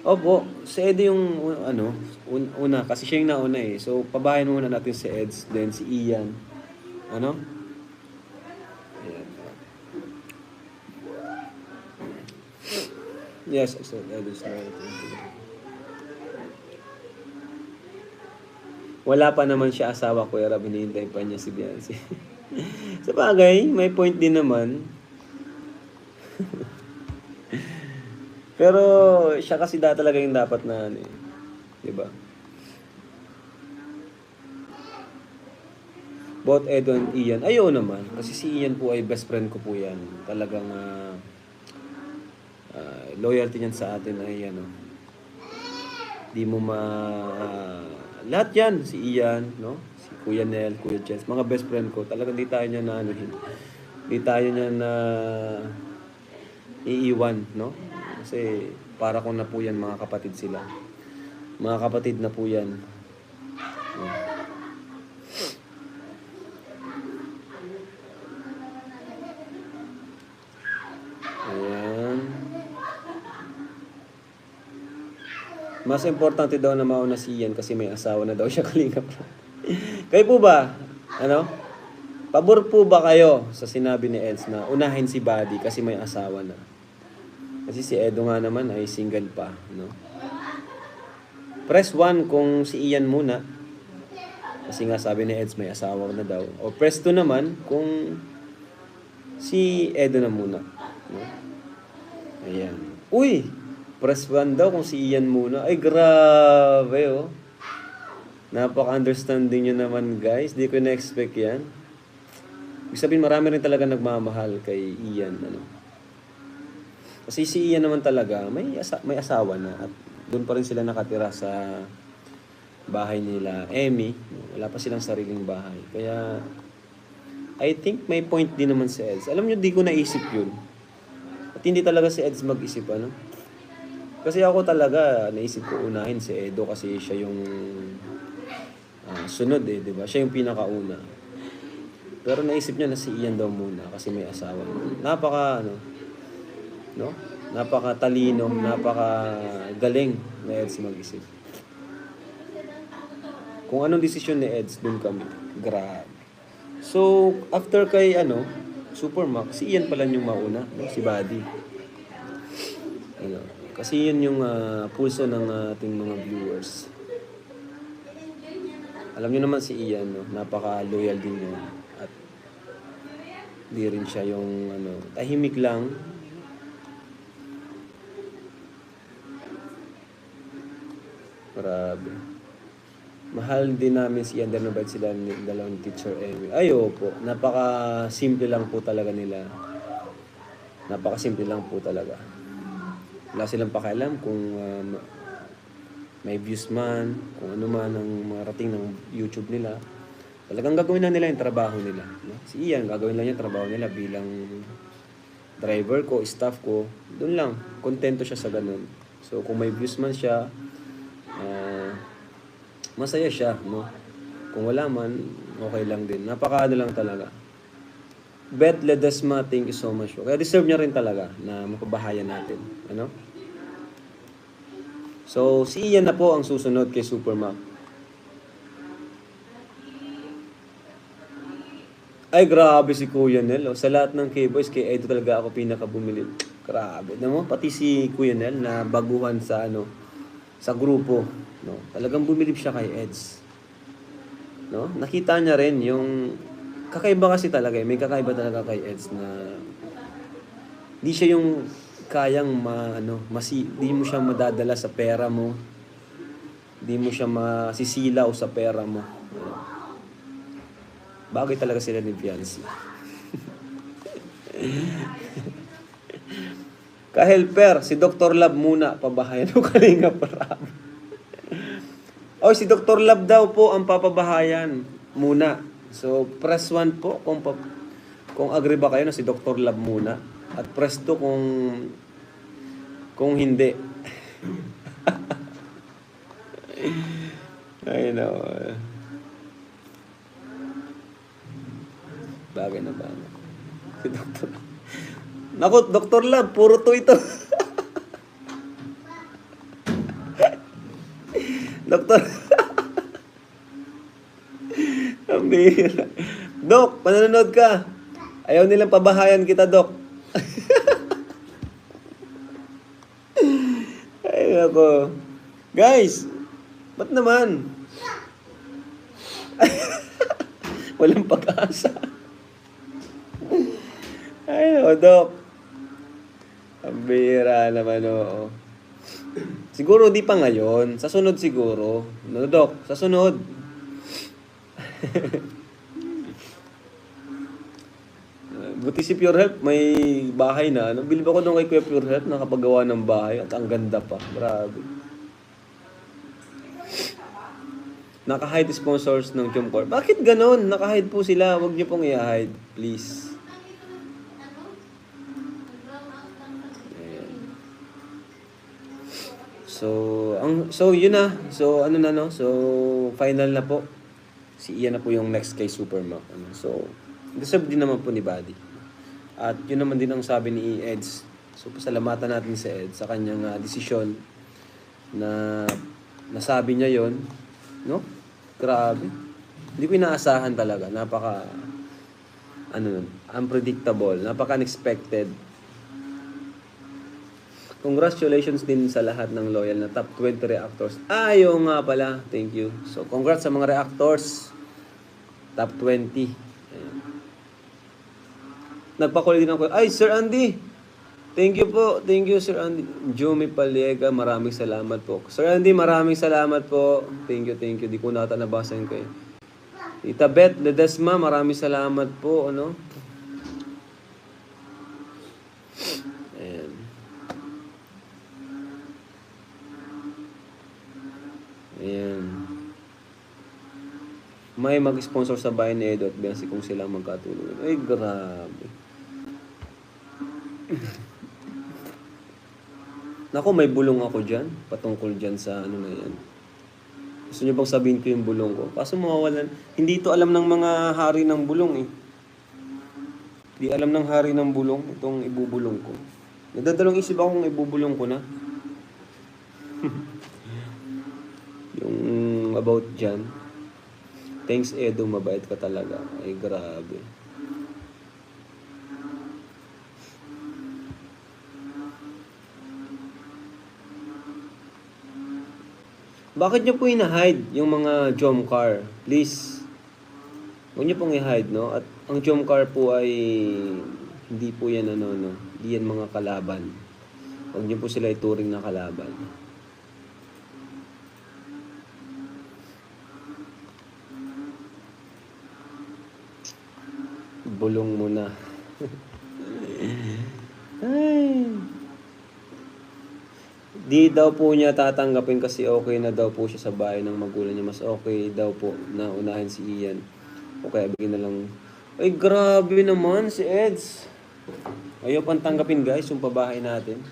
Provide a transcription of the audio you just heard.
Opo, si Edo yung ano, un- una kasi siya yung nauna eh. So pabahayan muna natin si Eds, then si Ian. Ano? Yes, I said Edo's narrative. Wala pa naman siya asawa, Kuya Rab, hinihintay pa niya si Beyonce. Sa bagay, may point din naman. Pero siya kasi da talaga yung dapat na ano eh. Di ba? Both Edo and Ian. Ayaw naman. Kasi si Ian po ay best friend ko po yan. Talagang ah, ah, loyalty niyan sa atin ay ano. Di mo ma... ah, lahat yan. Si Ian, no? Si Kuya Nel, Kuya Jens. Mga best friend ko. Talagang di tayo niya na ano. Di tayo niya na iiwan, no? Kasi para ko na po yan mga kapatid sila. Mga kapatid na po yan. Ayan. Mas importante daw na mauna si Ian kasi may asawa na daw siya kalingap. kayo po ba? Ano? Pabor po ba kayo sa sinabi ni Eds na unahin si Buddy kasi may asawa na? Kasi si Edo nga naman ay single pa, no? Press 1 kung si Ian muna. Kasi nga sabi ni Eds may asawa na daw. O press 2 naman kung si Edo na muna. No? Ayan. Uy! Press 1 daw kung si Ian muna. Ay, grabe, oh. Napaka-understanding nyo naman, guys. Di ko na-expect yan. Ibig sabihin, marami rin talaga nagmamahal kay Ian. Ano? Kasi si Ian naman talaga, may, asa- may asawa na. At doon pa rin sila nakatira sa bahay nila. Emmy, wala pa silang sariling bahay. Kaya, I think may point din naman si Eds. Alam nyo, di ko naisip yun. At hindi talaga si Eds mag-isip, ano? Kasi ako talaga, naisip ko unahin si Edo kasi siya yung ah, sunod eh, di ba? Siya yung pinakauna. Pero naisip niya na si Ian daw muna kasi may asawa. Napaka, ano, no? Napaka talino, napaka galing na Eds mag-isip. Kung anong desisyon ni Eds, dun kami. Grabe. So, after kay, ano, Supermax, si Ian pala yung mauna, no? si Buddy. Ano, kasi yun yung ah, pulso ng ating mga viewers. Alam niyo naman si Ian, no? napaka-loyal din niya. At di rin siya yung ano, tahimik lang. Grabe. Mahal din namin si Ian mabait sila ni dalawang teacher Emmy. Ay, po. Napaka-simple lang po talaga nila. Napaka-simple lang po talaga. Wala silang pakialam kung um, may views man, kung ano man ang marating ng YouTube nila. Talagang gagawin lang nila yung trabaho nila. No? Si Ian, gagawin lang yung trabaho nila bilang driver ko, staff ko. Doon lang, kontento siya sa ganun. So kung may views man siya, ah, masaya siya. No? Kung wala man, okay lang din. Napakaano lang talaga. Bet Ledesma, thank you so much. Kaya deserve niya rin talaga na mapabahayan natin. Ano? So, si Ian na po ang susunod kay Supermac. Ay, grabe si Kuya Nel. oh. Sa lahat ng K-Boys, kay Edo talaga ako pinakabumili. Grabe. Alam mo, pati si Kuya Nel na baguhan sa ano, sa grupo. No? Talagang bumilib siya kay Eds. No? Nakita niya rin yung kakaiba kasi talaga eh. May kakaiba talaga kay Eds na di siya yung kayang ma, ano, masi, di mo siya madadala sa pera mo. Di mo siya masisilaw sa pera mo. Bagay talaga sila ni Fiancé. Ka-helper, si Dr. Lab muna, pabahayan o kalinga para. oh, si Dr. Lab daw po ang papabahayan muna. So, press 1 po kung, pa, kung agree ba kayo na si Dr. Lab muna. At press 2 kung kung hindi. I know. Bagay na bagay. Si Dr. Naku, Dr. Lab, puro to ito. Doktor. Bihira. Dok, pananonood ka. Ayaw nilang pabahayan kita, Dok. Ay, ako. Guys, ba't naman? Walang pag-asa. Ay, no, Dok. Ang bihira naman, oo. Siguro di pa ngayon. Sa sunod siguro. No, Dok? Sa sunod. Buti si Pure Health, may bahay na. Ano? Bilib ako doon kay Kuya Pure Health, nakapagawa ng bahay at ang ganda pa. Grabe. Naka-hide sponsors ng Jomcor. Bakit ganon? Naka-hide po sila. Huwag niyo pong i-hide. Please. So, ang so yun na. So ano na no? So final na po. Si Ian na po yung next kay Supermac. Ano? So deserve din naman po ni Buddy. At yun naman din ang sabi ni Eds. So pasalamatan natin si Eds sa kanyang ah, desisyon na nasabi niya yon, no? Grabe. Hindi ko inaasahan talaga. Napaka ano nun, unpredictable, napaka unexpected. Congratulations din sa lahat ng loyal na top 20 reactors. Ayaw nga pala. Thank you. So, congrats sa mga reactors. Top 20. Ayan. Nagpakulit din ako. Ay, Sir Andy! Thank you po. Thank you, Sir Andy. Jumi Paliega, maraming salamat po. Sir Andy, maraming salamat po. Thank you, thank you. Di ko nata nabasa yun kayo. Tita Ledesma, maraming salamat po. Ano? May mag-sponsor sa bahay ni Edo at Biansi kung sila magkatulungan. Ay, grabe. Nako, may bulong ako dyan. Patungkol dyan sa ano na yan. Gusto niyo bang sabihin ko yung bulong ko? Kaso mawawalan. Hindi ito alam ng mga hari ng bulong eh. Hindi alam ng hari ng bulong itong ibubulong ko. Nagdadalong isip ako kung ibubulong ko na. yung about dyan. Thanks Edo, mabait ka talaga. Ay grabe. Bakit nyo po ina-hide yung mga jom car? Please. Huwag nyo pong i-hide, no? At ang jom car po ay hindi po yan ano, no? Hindi yan mga kalaban. Huwag nyo po sila ituring na kalaban. Bulong mo na. Ay. Di daw po niya tatanggapin kasi okay na daw po siya sa bahay ng magulang niya. Mas okay daw po na unahin si Ian. O kaya bigyan na lang. Ay, grabe naman si Eds. Ayaw pang tanggapin guys yung pabahay natin.